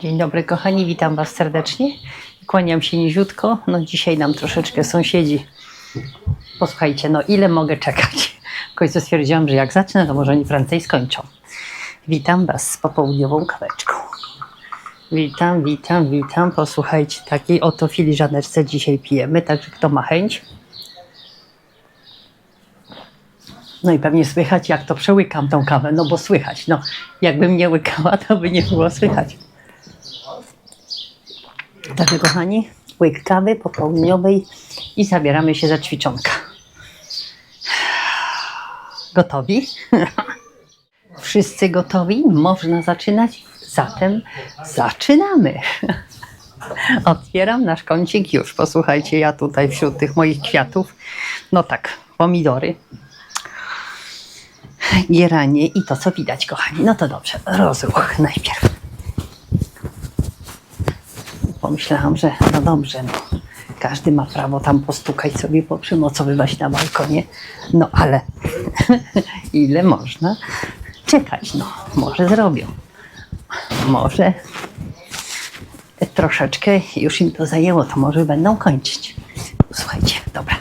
Dzień dobry kochani, witam Was serdecznie. Kłaniam się niziutko. No dzisiaj nam troszeczkę sąsiedzi. Posłuchajcie, no ile mogę czekać? W końcu stwierdziłam, że jak zacznę, to może oni prędzej skończą. Witam Was z popołudniową kaweczką. Witam, witam, witam. Posłuchajcie, takiej oto filiżaneczce dzisiaj pijemy, także kto ma chęć. No i pewnie słychać, jak to przełykam tą kawę, no bo słychać. No, jakbym nie łykała, to by nie było słychać. Także kochani, łyk kawy popołudniowej i zabieramy się za ćwiczonka. Gotowi? Wszyscy gotowi? Można zaczynać? Zatem zaczynamy. Otwieram nasz kącik już. Posłuchajcie, ja tutaj wśród tych moich kwiatów, no tak, pomidory, gieranie i to, co widać, kochani. No to dobrze, rozruch najpierw. Pomyślałam, że no dobrze, no, każdy ma prawo tam postukać sobie, poprzymocowywać na balkonie, no ale ile można czekać, no może zrobią. Może troszeczkę już im to zajęło, to może będą kończyć. Słuchajcie, dobra.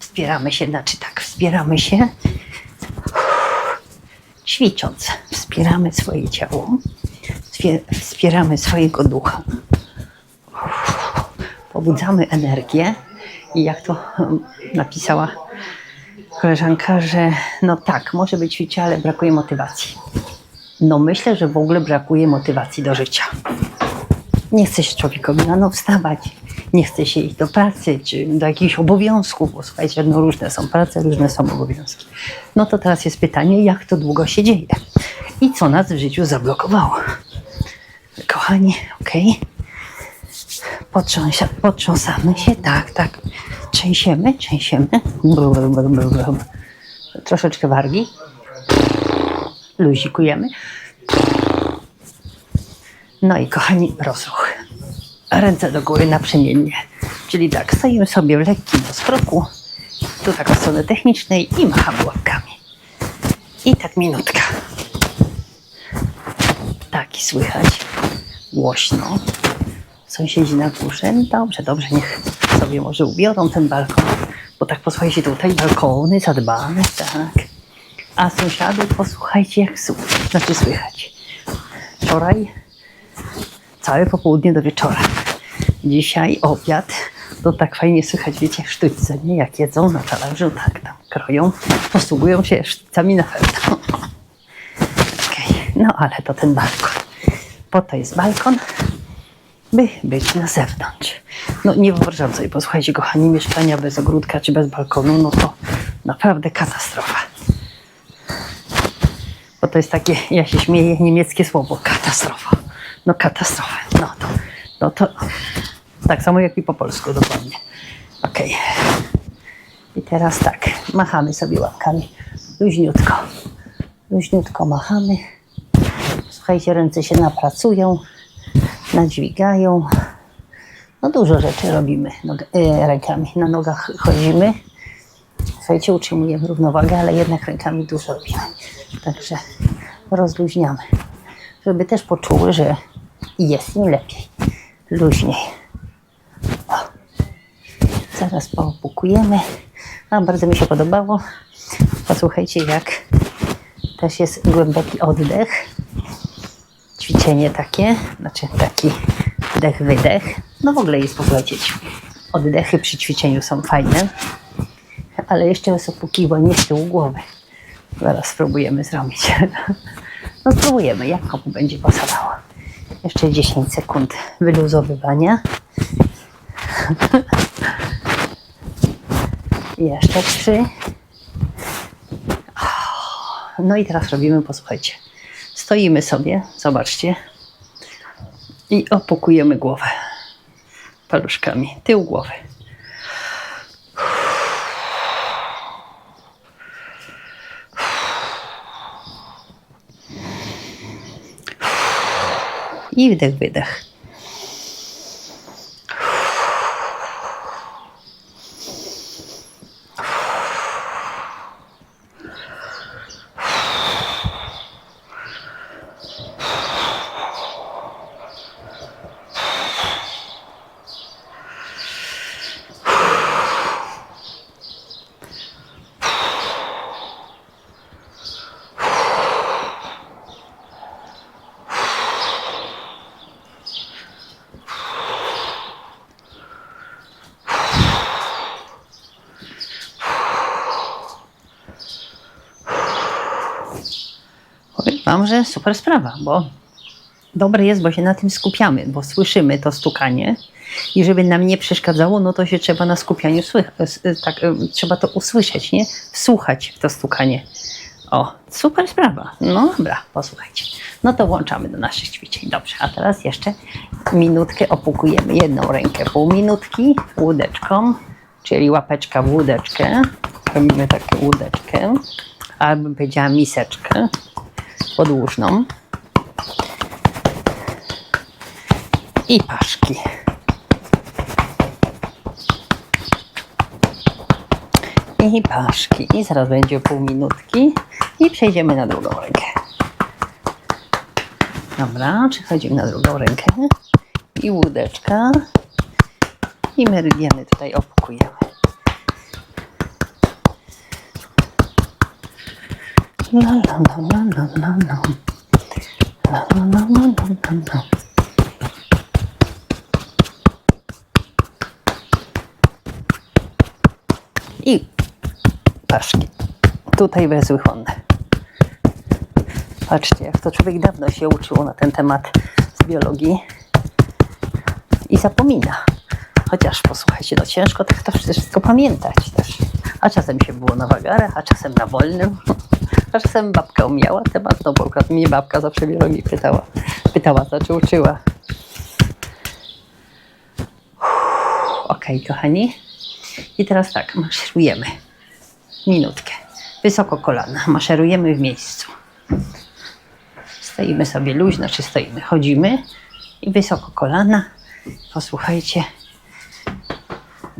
Wspieramy się, znaczy tak, wspieramy się ćwicząc. Wspieramy swoje ciało, wspie- wspieramy swojego ducha, pobudzamy energię i jak to um, napisała koleżanka, że no tak, może być ćwiczy, ale brakuje motywacji. No myślę, że w ogóle brakuje motywacji do życia. Nie chce się człowiekowi rano wstawać, nie chce się iść do pracy czy do jakichś obowiązków, bo słuchajcie, no różne są prace, różne są obowiązki. No to teraz jest pytanie, jak to długo się dzieje i co nas w życiu zablokowało. Kochani, okej. Potrząsia, potrząsamy się, tak, tak. Trzęsiemy, trzęsiemy. Troszeczkę wargi. Luzikujemy. No i kochani, rozruch. Ręce do góry naprzemiennie. Czyli tak, stoimy sobie w lekkim rozkroku. Tu tak od strony technicznej i machamy łapkami. I tak minutka. Tak i słychać głośno. Sąsiedzi na górze. No Dobrze, dobrze, niech sobie może ubiorą ten balkon. Bo tak posłuchajcie, tutaj balkony zadbane, tak. A sąsiadów posłuchajcie jak słychać, znaczy słychać. Wczoraj całe popołudnie do wieczora. Dzisiaj obiad, to tak fajnie słychać, wiecie, sztućce, nie? Jak jedzą na talerzu, tak tam kroją, posługują się sztućcami na pewno. Okej, no ale to ten balkon. Po to jest balkon, by być na zewnątrz. No nie wyobrażam sobie, posłuchajcie, kochani, mieszkania bez ogródka czy bez balkonu, no to naprawdę katastrofa. Bo to jest takie, ja się śmieję, niemieckie słowo, katastrofa. No katastrofa, no to, no to tak samo jak i po polsku dokładnie. Okej. I teraz tak, machamy sobie łapkami, luźniutko, luźniutko machamy. Słuchajcie, ręce się napracują, nadźwigają. No dużo rzeczy robimy nog- e, rękami. Na nogach chodzimy. Słuchajcie, utrzymujemy równowagę, ale jednak rękami dużo robimy. Także rozluźniamy, żeby też poczuły, że jest im lepiej, luźniej. O. Zaraz poopukujemy. A bardzo mi się podobało. Posłuchajcie, jak też jest głęboki oddech. Ćwiczenie takie, znaczy taki wdech, wydech. No w ogóle jest, posłuchajcie, oddechy przy ćwiczeniu są fajne, ale jeszcze jest opukiwanie z tyłu głowy. Zaraz spróbujemy zrobić. No spróbujemy, jak komu będzie pasowało. Jeszcze 10 sekund wyluzowywania. Jeszcze 3. No i teraz robimy, posłuchajcie. Stoimy sobie, zobaczcie. I opukujemy głowę paluszkami, tył głowy. I wdech, wydech. Uważam, że super sprawa, bo dobre jest, bo się na tym skupiamy, bo słyszymy to stukanie i żeby nam nie przeszkadzało, no to się trzeba na skupianiu słychać, tak, em, trzeba to usłyszeć, nie? Wsłuchać w to stukanie. O, super sprawa. No dobra, posłuchajcie. No to włączamy do naszych ćwiczeń. Dobrze, a teraz jeszcze minutkę opukujemy. Jedną rękę pół minutki łódeczką, czyli łapeczka w łódeczkę. Robimy taką łódeczkę, albo bym powiedziała miseczkę podłużną. I paszki. I paszki. I zaraz będzie pół minutki. I przejdziemy na drugą rękę. Dobra, przechodzimy na drugą rękę. I łódeczka. I meridiany tutaj opukujemy. I paszki. Tutaj bezwychłonne. Patrzcie, jak to człowiek dawno się uczył na ten temat z biologii i zapomina. Chociaż posłuchajcie, no ciężko tak to wszystko pamiętać też. A czasem się było na wagarach, a czasem na wolnym. Czasem babka umiała temat, no bo akurat mnie babka zawsze biologii pytała. Pytała, znaczy uczyła. Okej, kochani. I teraz tak, maszerujemy. Minutkę. Wysoko kolana. Maszerujemy w miejscu. Stoimy sobie luźno, czy stoimy. Chodzimy i wysoko kolana. Posłuchajcie.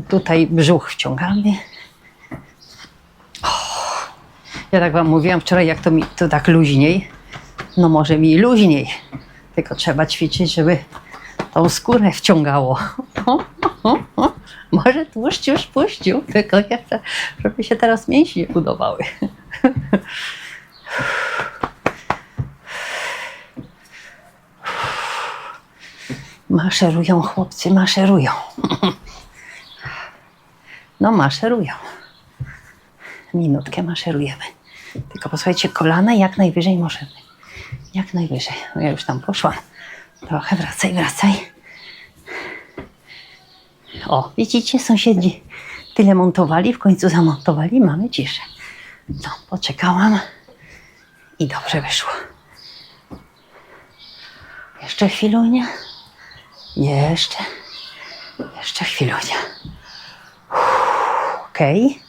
Tutaj brzuch wciągamy. O, Ja tak wam mówiłam wczoraj, jak to mi to tak luźniej. No może mi luźniej. Tylko trzeba ćwiczyć, żeby tą skórę wciągało. Może tłuszcz już puścił, tylko jeszcze, żeby się teraz mięśnie budowały. Maszerują chłopcy, maszerują. No maszerują. Minutkę maszerujemy. Tylko posłuchajcie, kolana jak najwyżej możemy. Jak najwyżej. No ja już tam poszłam. Trochę wracaj, wracaj. O, widzicie, sąsiedzi tyle montowali, w końcu zamontowali, mamy ciszę. No, poczekałam i dobrze wyszło. Jeszcze chwilunia. Jeszcze. Jeszcze chwilunia. Okej.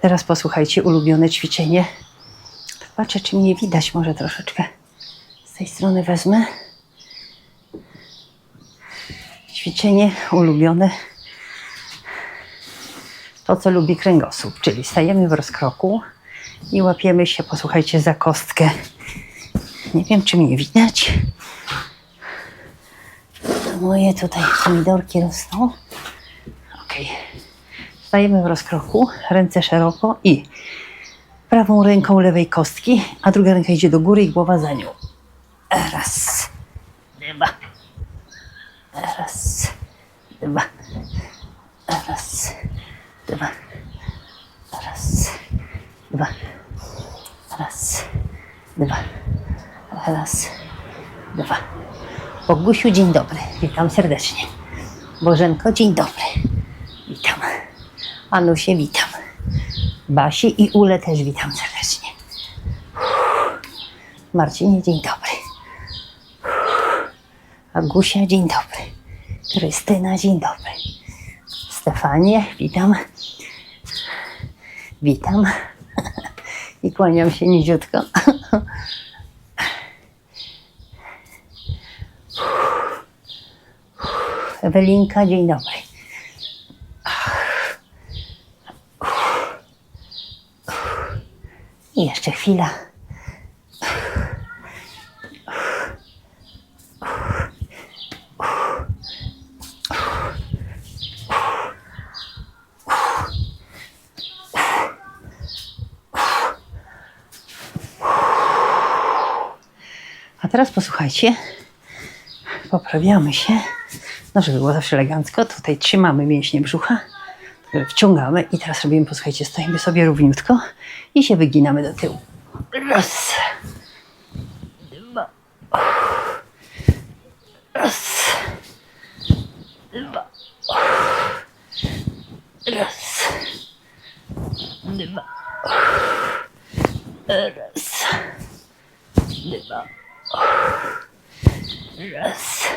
Teraz posłuchajcie, ulubione ćwiczenie. Patrzę, czy mnie widać może troszeczkę. Z tej strony wezmę. Ćwiczenie ulubione to, co lubi kręgosłup, czyli stajemy w rozkroku i łapiemy się, posłuchajcie, za kostkę. Nie wiem, czy mnie widać. Moje tutaj pomidorki rosną. Ok. Stajemy w rozkroku, ręce szeroko i prawą ręką lewej kostki, a druga ręka idzie do góry i głowa za nią. Raz, dwa, raz, dwa, raz, dwa, raz, dwa, raz, dwa, raz, dwa. Bogusiu, dzień dobry. Witam serdecznie. Bożenko, dzień dobry. Witam. Anusie, witam. Basi i Ule też witam serdecznie. Marcinie, dzień dobry. Agusia, dzień dobry. Krystyna, dzień dobry. Stefanie, witam. Witam. I kłaniam się niziutko. Ewelinka, dzień dobry. I jeszcze chwila. A teraz posłuchajcie. Poprawiamy się. No, żeby było zawsze elegancko. Tutaj trzymamy mięśnie brzucha. Wciągamy i teraz robimy, posłuchajcie, stoimy sobie równiutko i się wyginamy do tyłu. Raz. Dwa. Raz. Dwa. Raz. Dwa. Raz. Dwa. Raz.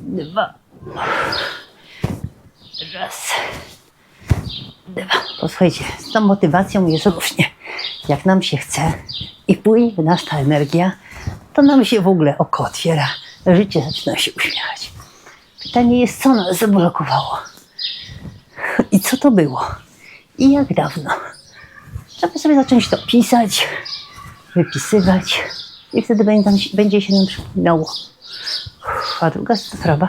Dwa. Raz. Posłuchajcie, z tą motywacją jest różnie. Jak nam się chce i płynie nas ta energia, to nam się w ogóle oko otwiera. Życie zaczyna się uśmiechać. Pytanie jest, co nas zablokowało? I co to było? I jak dawno? Trzeba sobie zacząć to pisać, wypisywać i wtedy będzie się nam przypominało. A druga sprawa,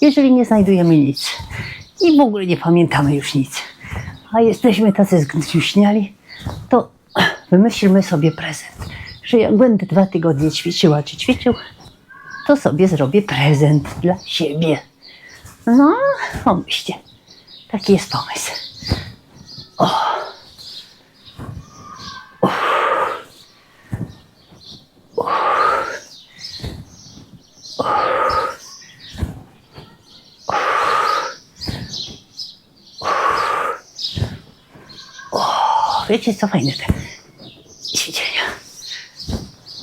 jeżeli nie znajdujemy nic i w ogóle nie pamiętamy już nic, a jesteśmy tacy zgnuśniali, to wymyślmy sobie prezent, że jak będę dwa tygodnie ćwiczyła czy ćwiczył, to sobie zrobię prezent dla siebie. No, pomyślcie, taki jest pomysł. O, wiecie co fajne te ćwiczenia.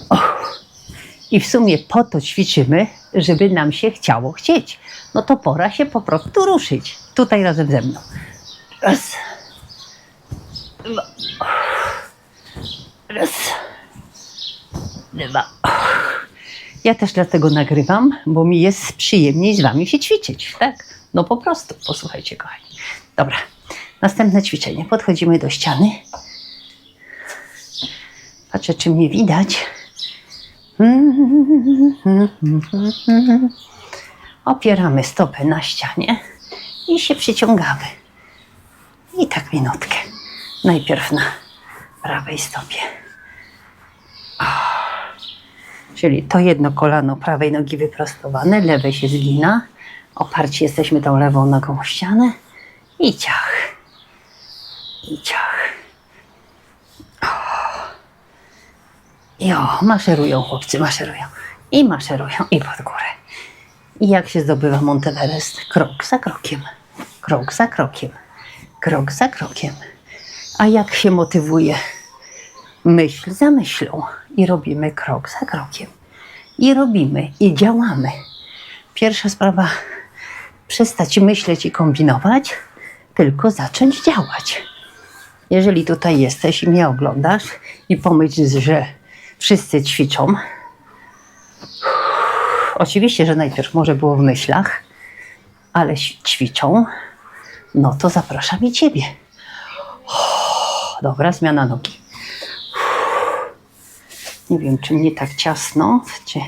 O. I w sumie po to ćwiczymy, żeby nam się chciało chcieć. No to pora się po prostu ruszyć. Tutaj razem ze mną. Raz. Dwa. Raz. Dwa. Ja też dlatego nagrywam, bo mi jest przyjemniej z wami się ćwiczyć, tak? No po prostu, posłuchajcie kochani. Dobra, następne ćwiczenie. Podchodzimy do ściany. Patrzę, czy mnie widać. Opieramy stopę na ścianie i się przyciągamy. I tak minutkę. Najpierw na prawej stopie. Czyli to jedno kolano prawej nogi wyprostowane, lewe się zgina. Oparci jesteśmy tą lewą nogą o ścianę. I ciach. I ciach. I o, maszerują chłopcy, maszerują. I maszerują, i pod górę. I jak się zdobywa Monteverest? Krok za krokiem. Krok za krokiem. Krok za krokiem. A jak się motywuje? Myśl za myślą. I robimy krok za krokiem. I robimy, i działamy. Pierwsza sprawa, przestać myśleć i kombinować, tylko zacząć działać. Jeżeli tutaj jesteś i mnie oglądasz i pomyśl, że wszyscy ćwiczą, oczywiście, że najpierw może było w myślach, ale ćwiczą, no to zapraszam i ciebie. Dobra, zmiana nogi. Nie wiem, czy mnie tak ciasno, czy,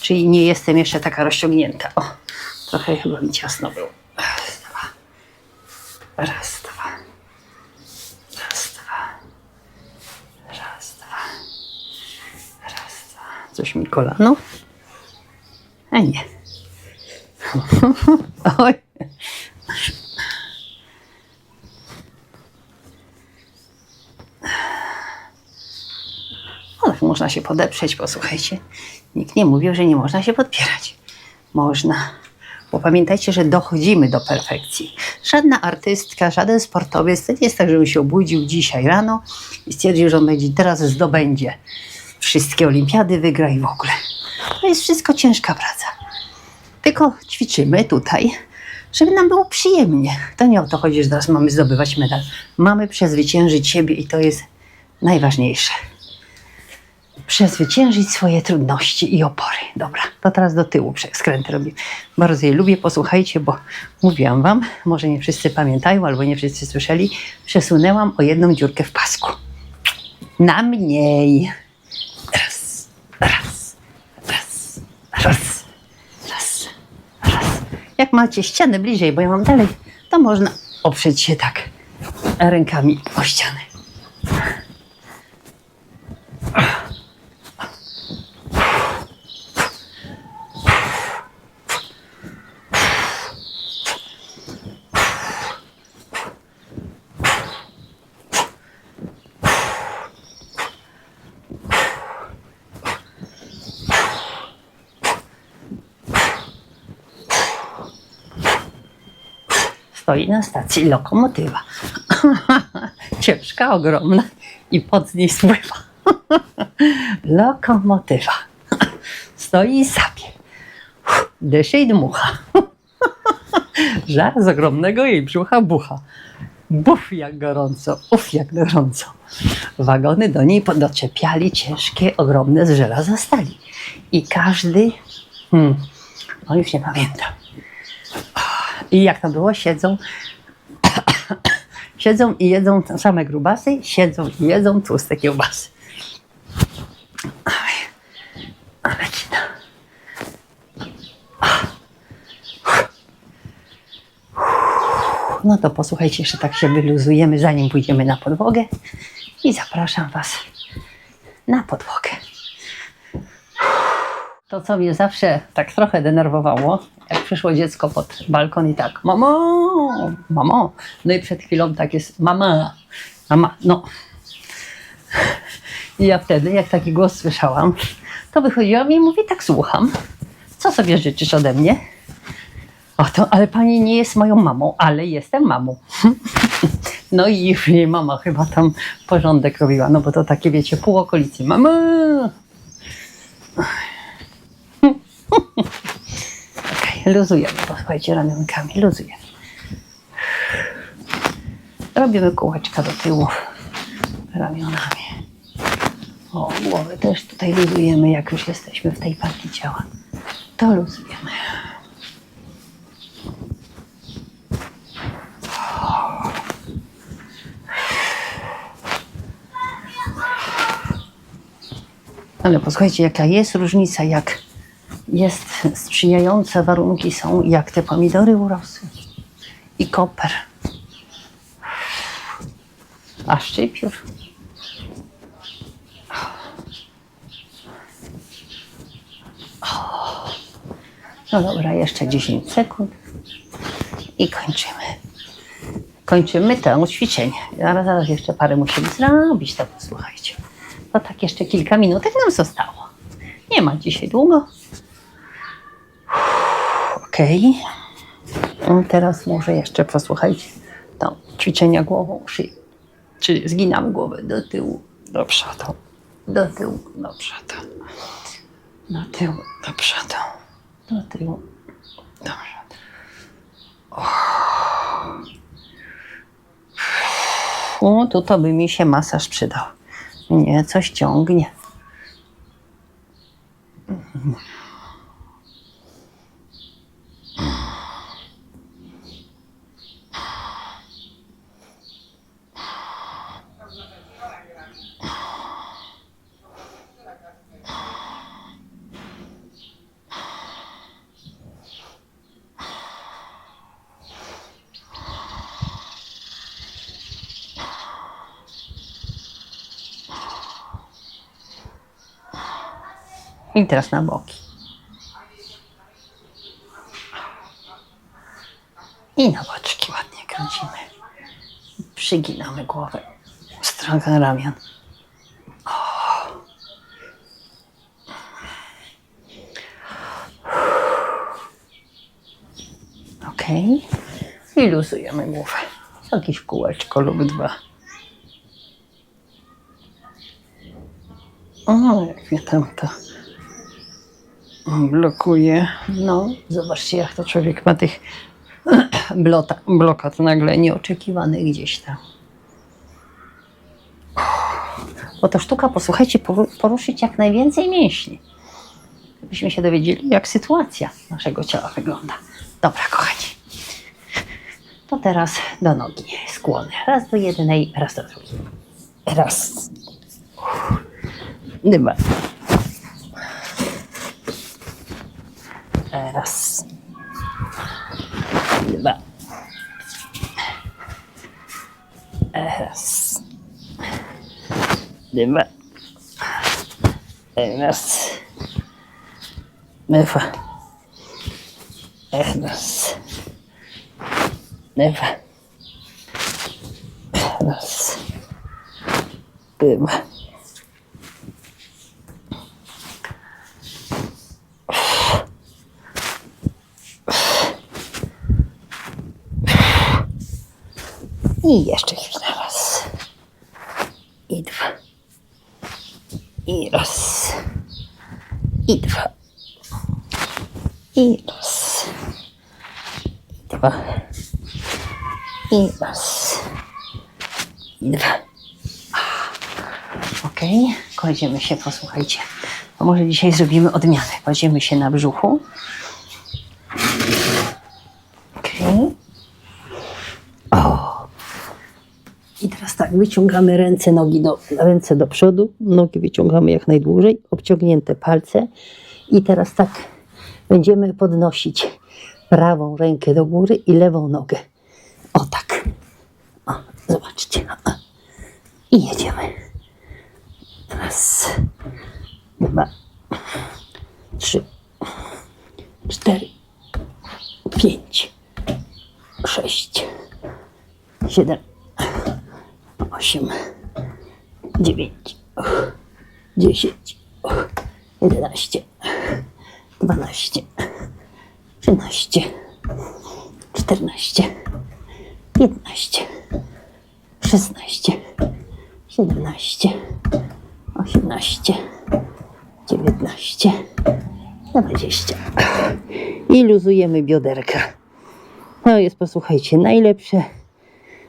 czy nie jestem jeszcze taka rozciągnięta. O, trochę chyba mi ciasno było. Raz, Coś mi kolano? A nie. Oj. Ale można się podeprzeć, posłuchajcie. Nikt nie mówił, że nie można się podpierać. Można. Bo pamiętajcie, że dochodzimy do perfekcji. Żadna artystka, żaden sportowiec, to nie jest tak, że on się obudził dzisiaj rano i stwierdził, że on będzie teraz zdobędzie wszystkie olimpiady, wygra i w ogóle. To jest wszystko ciężka praca. Tylko ćwiczymy tutaj, żeby nam było przyjemnie. To nie o to chodzi, że teraz mamy zdobywać medal. Mamy przezwyciężyć siebie i to jest najważniejsze przezwyciężyć swoje trudności i opory. Dobra, to teraz do tyłu skręty robię. Bardzo je lubię, posłuchajcie, bo mówiłam wam, może nie wszyscy pamiętają, albo nie wszyscy słyszeli, przesunęłam o jedną dziurkę w pasku. Na mniej. Raz, raz, raz, raz, raz. Jak macie ścianę bliżej, bo ja mam dalej, to można oprzeć się tak rękami o ścianę. Stoi na stacji lokomotywa. Ciężka, ogromna i pod niej spływa. lokomotywa. Stoi i sapie. Dyszy i dmucha. Żar z ogromnego jej brzucha bucha. Buf jak gorąco, uf jak gorąco. Wagony do niej doczepiali ciężkie, ogromne z żelaza stali. I każdy, hmm, no już nie pamiętam. I jak to było, siedzą, siedzą i jedzą same grubasy, siedzą i jedzą tłuste kiełbasy. Ale kina. No to posłuchajcie, jeszcze tak się wyluzujemy, zanim pójdziemy na podłogę. I zapraszam Was na podłogę. To, co mnie zawsze tak trochę denerwowało, jak przyszło dziecko pod balkon i tak, mamo, mamo. No i przed chwilą tak jest, mama, mama, no. I ja wtedy, jak taki głos słyszałam, to wychodziłam i mówię, tak słucham. Co sobie życzysz ode mnie? O to, ale pani nie jest moją mamą, ale jestem mamą. No i już jej mama chyba tam porządek robiła, no bo to takie wiecie, pół okolicy. Mama! Okej, luzujemy, posłuchajcie ramionkami, luzujemy. Robimy kółeczka do tyłu ramionami. O, głowę też tutaj luzujemy, jak już jesteśmy w tej partii ciała. To luzujemy. Ale posłuchajcie, jaka jest różnica, jak jest sprzyjające warunki są, jak te pomidory urosły. I koper. A szczypiór. No dobra, jeszcze 10 sekund i kończymy. Kończymy to ćwiczenie. Zaraz, zaraz jeszcze parę musimy zrobić, to posłuchajcie. To tak jeszcze kilka minutek nam zostało. Nie ma dzisiaj długo. Okej. Okay. Teraz może jeszcze posłuchajcie to ćwiczenia głową. Czyli zginamy głowę do tyłu, do przodu, do tyłu, do przodu, do tyłu, do przodu, do tyłu, do przodu. O, tu to by mi się masaż przydał. Nie, coś ciągnie. demonios. I teraz na boki. I na boczki ładnie kręcimy. Przyginamy głowę w stronę ramion. Ok. I luzujemy głowę. Jakieś kółeczko lub dwa. O, jak mnie tam to blokuje. No, zobaczcie, jak to człowiek ma tych blokad nagle nieoczekiwanych gdzieś tam. Bo to sztuka, posłuchajcie, poru- poruszyć jak najwięcej mięśni. Żebyśmy się dowiedzieli, jak sytuacja naszego ciała wygląda. Dobra, kochani. To teraz do nogi. Skłony. Raz do jednej, raz do drugiej. Raz. Dwa. Raz. Dwa. Raz. Dwa. Raz. Dwa. Raz. Dwa. Raz. Dwa. I jeszcze chwilę. Raz. I dwa. I raz. I dwa. I raz. I dwa. I raz. I dwa. Okej, kładziemy się, posłuchajcie. Bo może dzisiaj zrobimy odmianę. Kładziemy się na brzuchu. Okej. O. I teraz tak, wyciągamy ręce, nogi do, ręce do przodu, nogi wyciągamy jak najdłużej, obciągnięte palce. I teraz tak, będziemy podnosić prawą rękę do góry i lewą nogę. O tak. O, zobaczcie. I jedziemy. Raz, dwa, trzy, cztery, pięć, sześć, siedem, osiem, dziewięć, dziesięć, jedenaście, dwanaście, trzynaście, czternaście, piętnaście, szesnaście, siedemnaście, osiemnaście, dziewiętnaście, dwadzieścia. I luzujemy bioderka. No jest, posłuchajcie, najlepsze.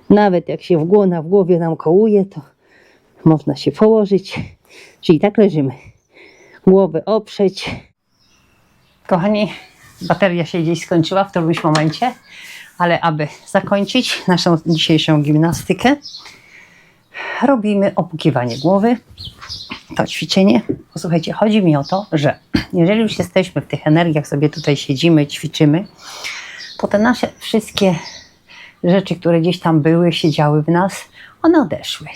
Nawet jak się w głowie, na w głowie nam kołuje, to można się położyć. Czyli tak leżymy. Głowę oprzeć. Kochani, bateria się gdzieś skończyła w którymś momencie, ale aby zakończyć naszą dzisiejszą gimnastykę, robimy opukiwanie głowy. To ćwiczenie. Posłuchajcie, chodzi mi o to, że jeżeli już jesteśmy w tych energiach, sobie tutaj siedzimy, ćwiczymy, to te nasze wszystkie rzeczy, które gdzieś tam były, siedziały w nas, one odeszły.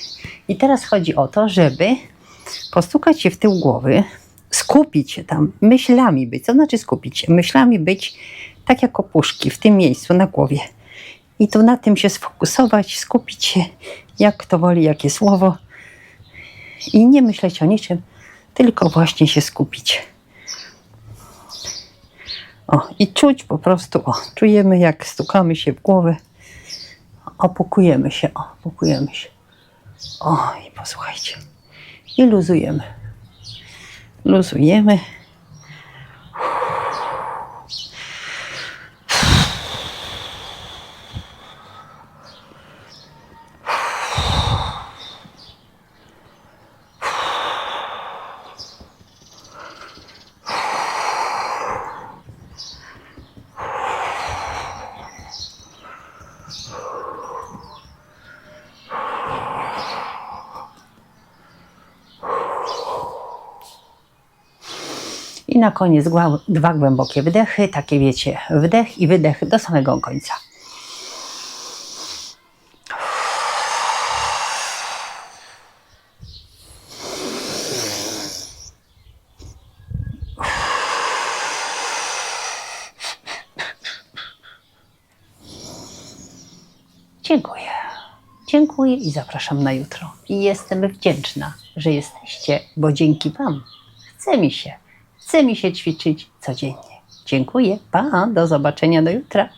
I teraz chodzi o to, żeby postukać się w tył głowy, skupić się tam, myślami być. Co znaczy skupić się? Myślami być tak jak opuszki w tym miejscu na głowie. I tu na tym się sfokusować, skupić się, jak kto woli, jakie słowo. I nie myśleć o niczym, tylko właśnie się skupić. O, i czuć po prostu, o, czujemy jak stukamy się w głowę, opukujemy się, opukujemy się. O, i posłuchajcie. I luzujemy. Luzujemy. I na koniec dwa głębokie wdechy, takie wiecie, wdech i wydech do samego końca. Dziękuję. Dziękuję i zapraszam na jutro. I jestem wdzięczna, że jesteście, bo dzięki Wam chce mi się, chce mi się ćwiczyć codziennie. Dziękuję. Pa, do zobaczenia do jutra.